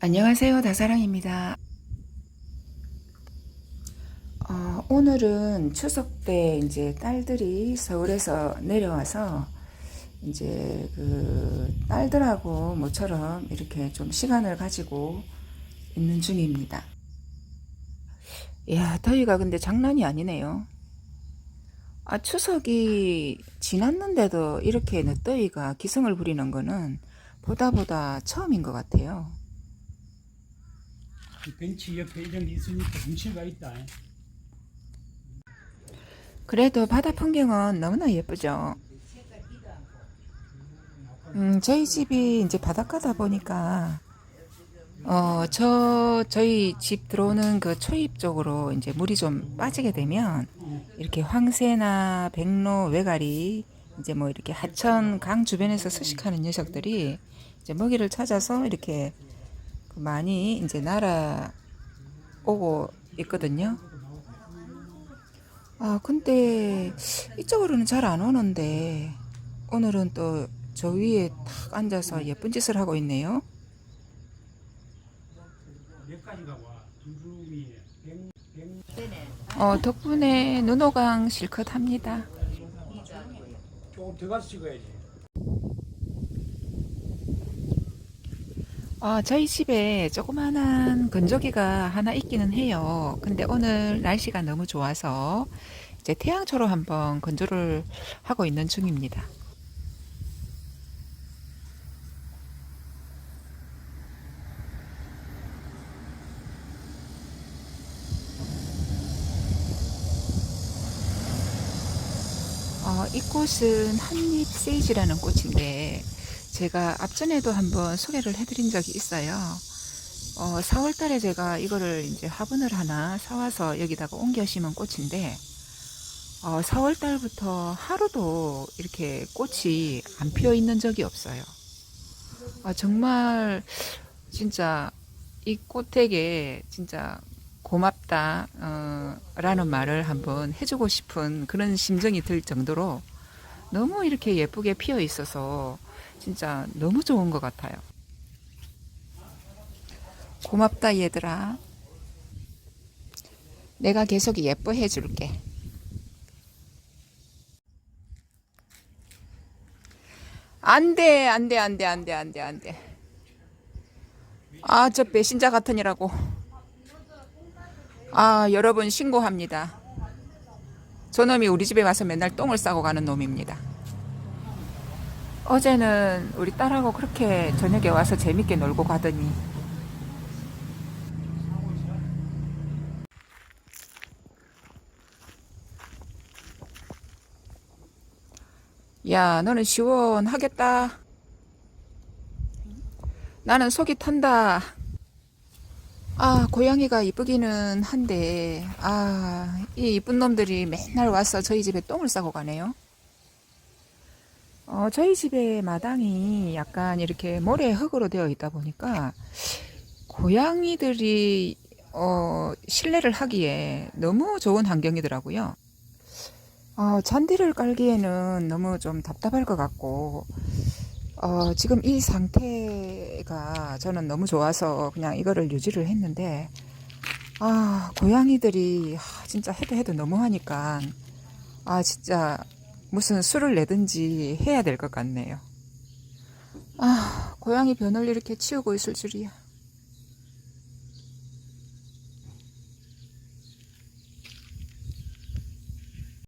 안녕하세요. 다사랑입니다. 어, 오늘은 추석 때 이제 딸들이 서울에서 내려와서 이제 그 딸들하고 모처럼 이렇게 좀 시간을 가지고 있는 중입니다. 이야, 더위가 근데 장난이 아니네요. 아, 추석이 지났는데도 이렇게 늦더위가 기승을 부리는 거는 보다 보다 처음인 것 같아요. 이 벤치 옆에 이런 게 있으니까 운치가 있다. 그래도 바다 풍경은 너무나 예쁘죠. 음, 저희 집이 이제 바닷가다 보니까, 어, 저, 저희 집 들어오는 그 초입 쪽으로 이제 물이 좀 빠지게 되면, 이렇게 황새나 백로, 외가리, 이제 뭐 이렇게 하천 강 주변에서 서식하는 녀석들이 이제 먹이를 찾아서 이렇게 그 많이 이제 날아오고 있거든요. 아, 근데 이쪽으로는 잘 안 오는데 오늘은 또 저 위에 탁 앉아서 예쁜 짓을 하고 있네요. 어, 덕분에 눈호강 실컷 합니다. 조금 더 가서 찍어야지. 어, 저희 집에 조그만한 건조기가 하나 있기는 해요. 근데 오늘 날씨가 너무 좋아서 이제 태양초로 한번 건조를 하고 있는 중입니다. 어, 이 꽃은 한잎 세이지라는 꽃인데 제가 앞전에도 한번 소개를 해드린 적이 있어요. 어, 4월 달에 제가 이거를 이제 화분을 하나 사와서 여기다가 옮겨 심은 꽃인데 어, 4월 달부터 하루도 이렇게 꽃이 안 피어 있는 적이 없어요. 아, 정말 진짜 이 꽃에게 진짜 고맙다 어, 라는 말을 한번 해주고 싶은 그런 심정이 들 정도로 너무 이렇게 예쁘게 피어 있어서 진짜 너무 좋은 것 같아요. 고맙다 얘들아. 내가 계속 예뻐해 줄게. 안 돼, 안 돼, 안 돼, 안 돼, 안 돼, 안 돼. 아, 저 배신자 같으니라고. 아, 여러분 신고합니다. 저놈이 우리 집에 와서 맨날 똥을 싸고 가는 놈입니다. 어제는 우리 딸하고 그렇게 저녁에 와서 재밌게 놀고 가더니 야, 너는 시원하겠다. 나는 속이 탄다. 아, 고양이가 이쁘기는 한데, 아, 이 이쁜 놈들이 맨날 와서 저희 집에 똥을 싸고 가네요. 어, 저희 집의 마당이 약간 이렇게 모래 흙으로 되어 있다 보니까, 고양이들이, 어, 실내를 하기에 너무 좋은 환경이더라고요. 어, 잔디를 깔기에는 너무 좀 답답할 것 같고, 어, 지금 이 상태가 저는 너무 좋아서 그냥 이거를 유지를 했는데, 아, 고양이들이 아, 진짜 해도 해도 너무하니까, 아, 진짜 무슨 수를 내든지 해야 될 것 같네요. 아, 고양이 변을 이렇게 치우고 있을 줄이야.